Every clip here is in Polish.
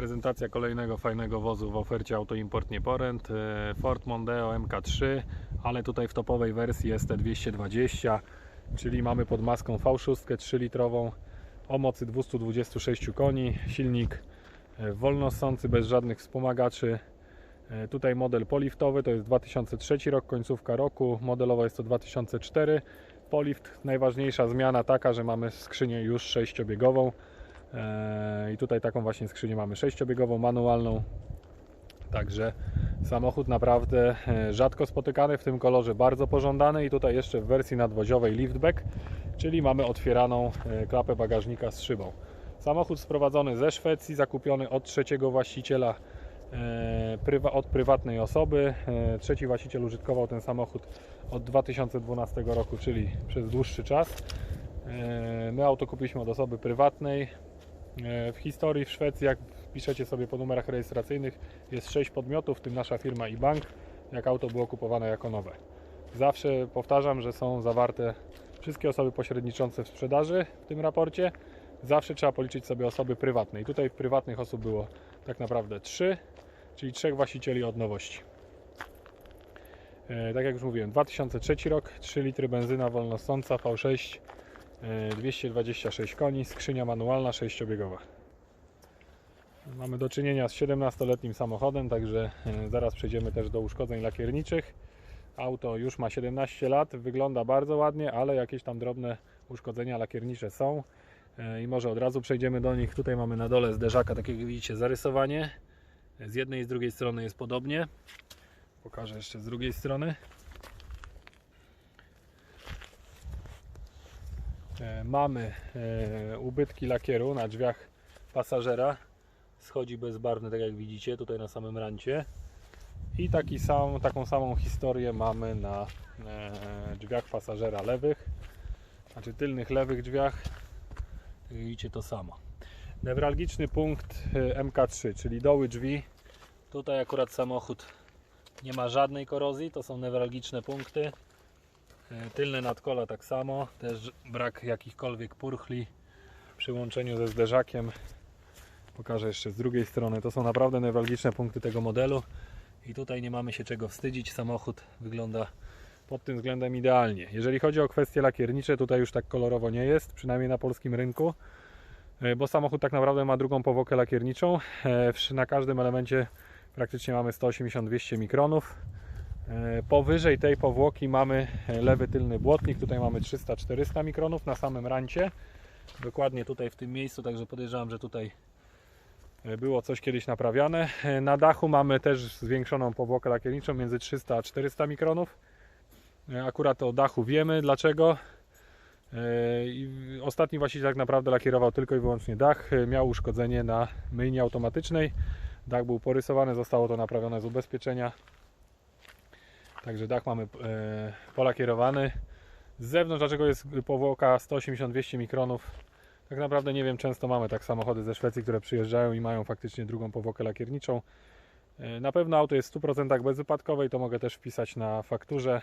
Prezentacja kolejnego fajnego wozu w ofercie Auto Import Nieporęt e, Ford Mondeo MK3 ale tutaj w topowej wersji jest T220 czyli mamy pod maską V6 3-litrową o mocy 226 koni silnik e, wolnossący bez żadnych wspomagaczy E, Tutaj model poliftowy to jest 2003 rok, końcówka roku, modelowo jest to 2004. Polift, najważniejsza zmiana taka, że mamy skrzynię już sześciobiegową E, i tutaj taką właśnie skrzynię mamy sześciobiegową, manualną. Także samochód naprawdę e, rzadko spotykany w tym kolorze, bardzo pożądany i tutaj jeszcze w wersji nadwoziowej liftback, czyli mamy otwieraną e, klapę bagażnika z szybą. Samochód sprowadzony ze Szwecji, zakupiony od trzeciego właściciela e, od prywatnej osoby. E, Trzeci właściciel użytkował ten samochód od 2012 roku, czyli przez dłuższy czas. E, My auto kupiliśmy od osoby prywatnej. E, W historii w Szwecji, jak piszecie sobie po numerach rejestracyjnych, jest 6 podmiotów, w tym nasza firma i bank, jak auto było kupowane jako nowe. Zawsze powtarzam, że są zawarte wszystkie osoby pośredniczące w sprzedaży w tym raporcie. Zawsze trzeba policzyć sobie osoby prywatne. I tutaj prywatnych osób było tak naprawdę 3, czyli trzech właścicieli od nowości. E, tak jak już mówiłem, 2003 rok, 3 litry benzyna wolnossąca V6, e, 226 koni, skrzynia manualna 6-biegowa. Mamy do czynienia z 17-letnim samochodem, także e, zaraz przejdziemy też do uszkodzeń lakierniczych. Auto już ma 17 lat, wygląda bardzo ładnie, ale jakieś tam drobne uszkodzenia lakiernicze są. E, I może od razu przejdziemy do nich. Tutaj mamy na dole zderzaka, tak jak widzicie, zarysowanie. Z jednej i z drugiej strony jest podobnie. Pokażę jeszcze z drugiej strony. Mamy e, ubytki lakieru na drzwiach pasażera. Schodzi bezbarwny, tak jak widzicie, tutaj na samym rancie. I taki sam, taką samą historię mamy na e, drzwiach pasażera lewych, znaczy tylnych lewych drzwiach. Widzicie to samo. Newralgiczny punkt e, MK3, czyli doły drzwi. Tutaj akurat samochód nie ma żadnej korozji, to są newralgiczne punkty. E, Tylne nadkola tak samo, też brak jakichkolwiek purchli przy łączeniu ze zderzakiem. Pokażę jeszcze z drugiej strony. To są naprawdę newralgiczne punkty tego modelu i tutaj nie mamy się czego wstydzić. Samochód wygląda pod tym względem idealnie. Jeżeli chodzi o kwestie lakiernicze, tutaj już tak kolorowo nie jest, przynajmniej na polskim rynku, e, bo samochód tak naprawdę ma drugą powłokę lakierniczą. E, Na każdym elemencie praktycznie mamy 180-200 mikronów. E, Powyżej tej powłoki mamy e, lewy tylny błotnik, tutaj mamy 300-400 mikronów na samym rancie. Dokładnie tutaj w tym miejscu, także podejrzewam, że tutaj e, było coś kiedyś naprawiane. Na dachu mamy też zwiększoną powłokę lakierniczą między 300 a 400 mikronów. Akurat o dachu wiemy dlaczego. Ostatni właściciel tak naprawdę lakierował tylko i wyłącznie dach. Miał uszkodzenie na myjni automatycznej. Dach był porysowany, zostało to naprawione z ubezpieczenia. Także dach mamy e, polakierowany. Z zewnątrz, dlaczego jest powłoka 180-200 mikronów, tak naprawdę nie wiem, często mamy tak samochody ze Szwecji, które przyjeżdżają i mają faktycznie drugą powłokę lakierniczą. E, Na pewno auto jest w 100% bezwypadkowe i to mogę też wpisać na fakturze.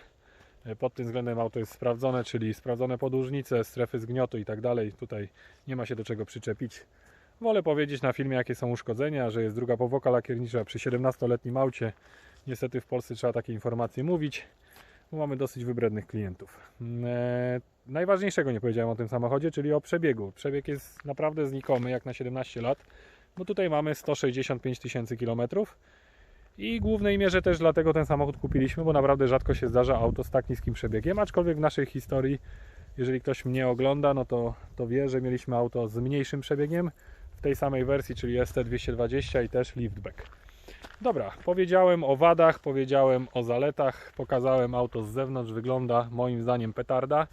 E, Pod tym względem auto jest sprawdzone, czyli sprawdzone podłużnice, strefy zgniotu i tak dalej. Tutaj nie ma się do czego przyczepić. Wolę powiedzieć na filmie, jakie są uszkodzenia, że jest druga powłoka lakiernicza przy 17-letnim aucie. Niestety w Polsce trzeba takie informacje mówić, bo mamy dosyć wybrednych klientów. E, najważniejszego nie powiedziałem o tym samochodzie, czyli o przebiegu. Przebieg jest naprawdę znikomy, jak na 17 lat, bo tutaj mamy 165 tysięcy kilometrów. I głównej mierze też dlatego ten samochód kupiliśmy, bo naprawdę rzadko się zdarza auto z tak niskim przebiegiem, aczkolwiek w naszej historii, jeżeli ktoś mnie ogląda, no to, to wie, że mieliśmy auto z mniejszym przebiegiem w tej samej wersji, czyli ST220 i też liftback. Dobra, powiedziałem o wadach, powiedziałem o zaletach, pokazałem auto z zewnątrz, wygląda moim zdaniem petarda.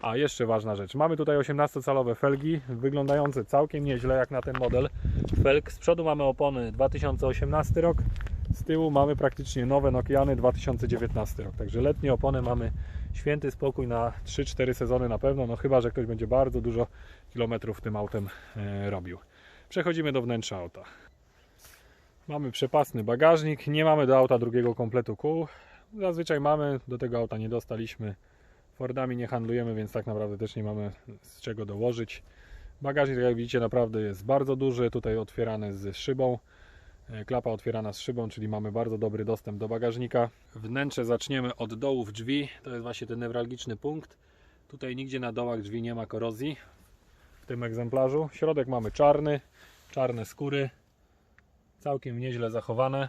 A jeszcze ważna rzecz, mamy tutaj 18-calowe felgi, wyglądające całkiem nieźle jak na ten model felg. Z przodu mamy opony 2018 rok, z tyłu mamy praktycznie nowe Nokiany 2019 rok. Także letnie opony mamy święty spokój na 3-4 sezony na pewno, no chyba, że ktoś będzie bardzo dużo kilometrów tym autem e, robił. Przechodzimy do wnętrza auta. Mamy przepasny bagażnik, nie mamy do auta drugiego kompletu kół. Zazwyczaj mamy, do tego auta nie dostaliśmy. Fordami nie handlujemy, więc tak naprawdę też nie mamy z czego dołożyć. Bagażnik, jak widzicie, naprawdę jest bardzo duży. Tutaj otwierany z szybą. E, Klapa otwierana z szybą, czyli mamy bardzo dobry dostęp do bagażnika. Wnętrze zaczniemy od dołów drzwi. To jest właśnie ten newralgiczny punkt. Tutaj nigdzie na dołach drzwi nie ma korozji w tym egzemplarzu. Środek mamy czarny, czarne skóry, całkiem nieźle zachowane.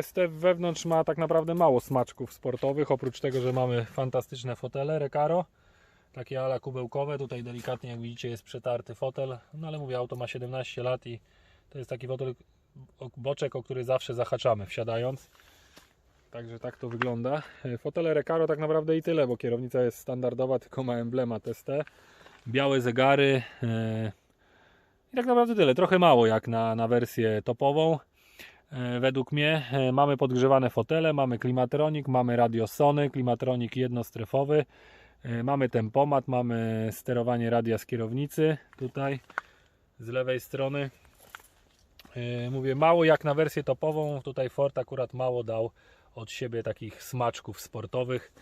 ST wewnątrz ma tak naprawdę mało smaczków sportowych, oprócz tego, że mamy fantastyczne fotele Recaro, takie ala kubełkowe. Tutaj delikatnie, jak widzicie, jest przetarty fotel, no ale mówię, auto ma 17 lat i to jest taki fotel, boczek, o który zawsze zahaczamy wsiadając. Także tak to wygląda. E, Fotele Recaro tak naprawdę i tyle, bo kierownica jest standardowa, tylko ma emblemat ST. Białe zegary. e, Tak naprawdę tyle. Trochę mało jak na, na wersję topową. E, Według mnie E, mamy podgrzewane fotele, mamy klimatronik, mamy radiosony, klimatronik jednostrefowy. E, Mamy tempomat, mamy sterowanie radia z kierownicy tutaj z lewej strony. Mówię mało jak na wersję topową. Tutaj Ford akurat mało dał od siebie takich smaczków sportowych.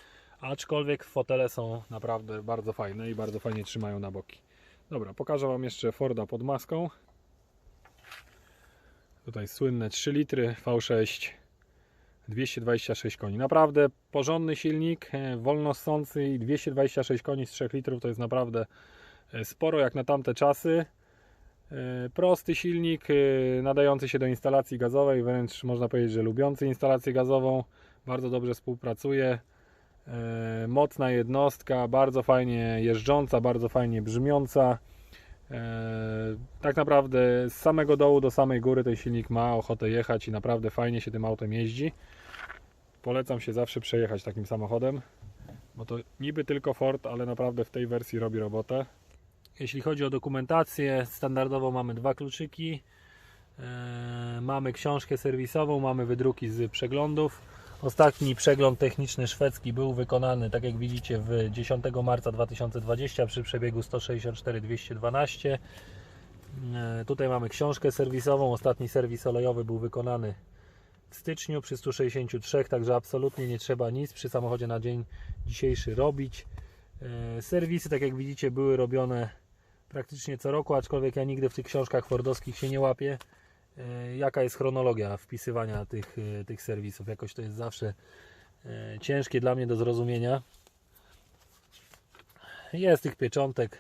Aczkolwiek fotele są naprawdę bardzo fajne i bardzo fajnie trzymają na boki. Dobra, pokażę Wam jeszcze Forda pod maską. Tutaj słynne 3 litry V6 226 koni. Naprawdę porządny silnik, e, wolno i 226 koni z 3 litrów to jest naprawdę e, sporo jak na tamte czasy. E, Prosty silnik, nadający się do instalacji gazowej, wręcz można powiedzieć, że lubiący instalację gazową. Bardzo dobrze współpracuje. E, Mocna jednostka, bardzo fajnie jeżdżąca, bardzo fajnie brzmiąca. E, Tak naprawdę z samego dołu do samej góry ten silnik ma ochotę jechać i naprawdę fajnie się tym autem jeździ. Polecam się zawsze przejechać takim samochodem, bo to niby tylko Ford, ale naprawdę w tej wersji robi robotę. Jeśli chodzi o dokumentację, standardowo mamy dwa kluczyki. E, Mamy książkę serwisową, mamy wydruki z przeglądów. Ostatni przegląd techniczny szwedzki był wykonany, tak jak widzicie, w 10 marca 2020 przy przebiegu 164 212. E, Tutaj mamy książkę serwisową. Ostatni serwis olejowy był wykonany w styczniu przy 163, także absolutnie nie trzeba nic przy samochodzie na dzień dzisiejszy robić. E, Serwisy, tak jak widzicie, były robione praktycznie co roku, aczkolwiek ja nigdy w tych książkach fordowskich się nie łapię. E, Jaka jest chronologia wpisywania tych, e, tych serwisów? Jakoś to jest zawsze e, ciężkie dla mnie do zrozumienia. Jest tych pieczątek,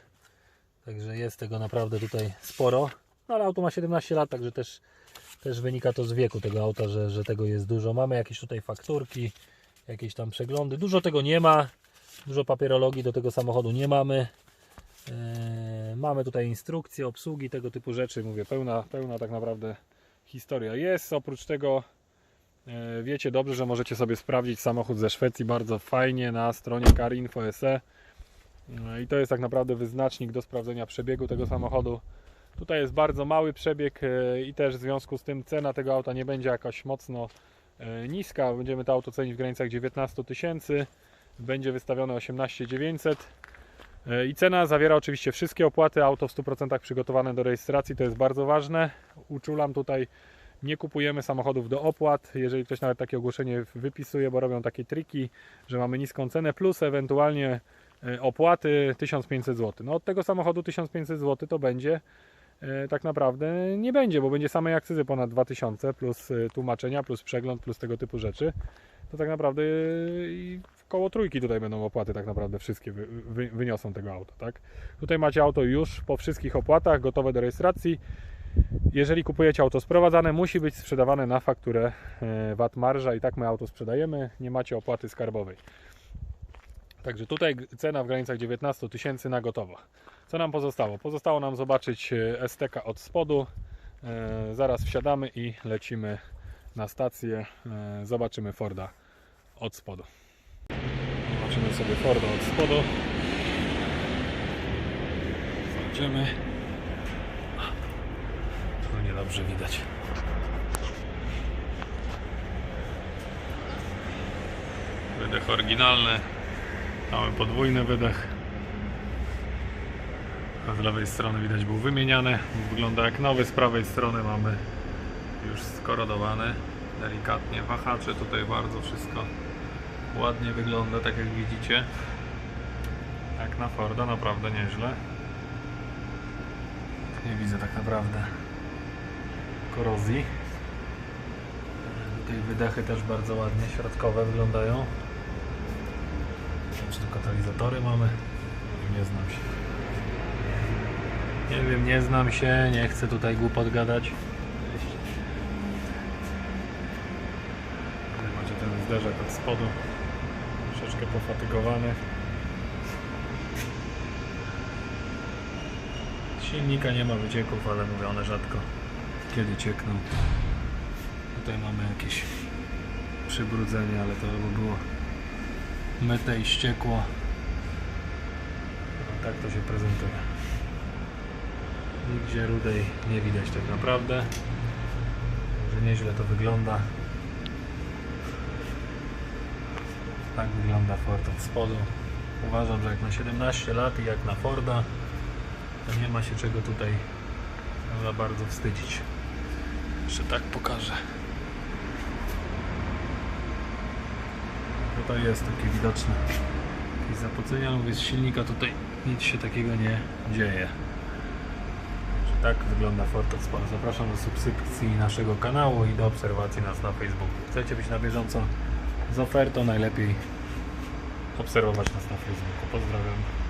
także jest tego naprawdę tutaj sporo. No ale auto ma 17 lat, także też, też wynika to z wieku tego auta, że, że tego jest dużo. Mamy jakieś tutaj fakturki, jakieś tam przeglądy. Dużo tego nie ma. Dużo papierologii do tego samochodu nie mamy. Eee, mamy tutaj instrukcje, obsługi, tego typu rzeczy. Mówię, pełna, pełna tak naprawdę historia jest. Oprócz tego e, wiecie dobrze, że możecie sobie sprawdzić samochód ze Szwecji bardzo fajnie na stronie carinfo.se. E, I to jest tak naprawdę wyznacznik do sprawdzenia przebiegu tego samochodu. Tutaj jest bardzo mały przebieg e, i też w związku z tym cena tego auta nie będzie jakaś mocno niska. Będziemy to auto cenić w granicach 19 tysięcy. Będzie wystawione 18 900. I cena zawiera oczywiście wszystkie opłaty. Auto w 100% przygotowane do rejestracji, to jest bardzo ważne. Uczulam tutaj, nie kupujemy samochodów do opłat. Jeżeli ktoś nawet takie ogłoszenie wypisuje, bo robią takie triki, że mamy niską cenę, plus ewentualnie e, opłaty 1500 zł. No od tego samochodu 1500 zł to będzie e, tak naprawdę nie będzie, bo będzie samej akcyzy ponad 2000 plus e, tłumaczenia, plus przegląd, plus tego typu rzeczy. To tak naprawdę koło trójki tutaj będą opłaty tak naprawdę wszystkie wy, wy, wyniosą tego auta, tak? Tutaj macie auto już po wszystkich opłatach, gotowe do rejestracji. Jeżeli kupujecie auto sprowadzane, musi być sprzedawane na fakturę e, VAT marża i tak my auto sprzedajemy, nie macie opłaty skarbowej. Także tutaj cena w granicach 19 tysięcy na gotowo. Co nam pozostało? Pozostało nam zobaczyć e, STK od spodu. E, Zaraz wsiadamy i lecimy na stację. Zobaczymy Forda od spodu. Zobaczymy sobie Forda od spodu. Zobaczymy. Tu niedobrze widać. Wydech oryginalny. Mamy podwójny wydech. Z lewej strony widać był wymieniany. Wygląda jak nowy. Z prawej strony mamy już skorodowany. Delikatnie wahacze tutaj bardzo wszystko ładnie wygląda, tak jak widzicie. Jak na Forda, naprawdę nieźle. nie widzę tak naprawdę korozji. Tutaj wydechy też bardzo ładnie, środkowe wyglądają. Czy tu katalizatory mamy? Nie znam się. Nie wiem, nie znam się, nie chcę tutaj głupot gadać. Macie ten zderzak od spodu, troszeczkę pofatygowany. Silnika nie ma wycieków, ale mówię, one rzadko kiedy ciekną. Tutaj mamy jakieś przybrudzenie, ale to by było myte i ściekło. No, tak to się prezentuje. Nigdzie rudej nie widać tak naprawdę. Także nieźle to wygląda. Tak wygląda Ford od spodu. Uważam, że jak na 17 lat i jak na Forda, to nie ma się czego tutaj za bardzo wstydzić. Jeszcze tak pokażę. Tutaj jest takie widoczne jakieś zapocenia, mówię, z silnika tutaj nic się takiego nie dzieje. Tak wygląda Ford Explorer. Zapraszam do subskrypcji naszego kanału i do obserwacji nas na Facebooku. Chcecie być na bieżąco z ofertą, najlepiej obserwować nas na Facebooku. Pozdrawiam.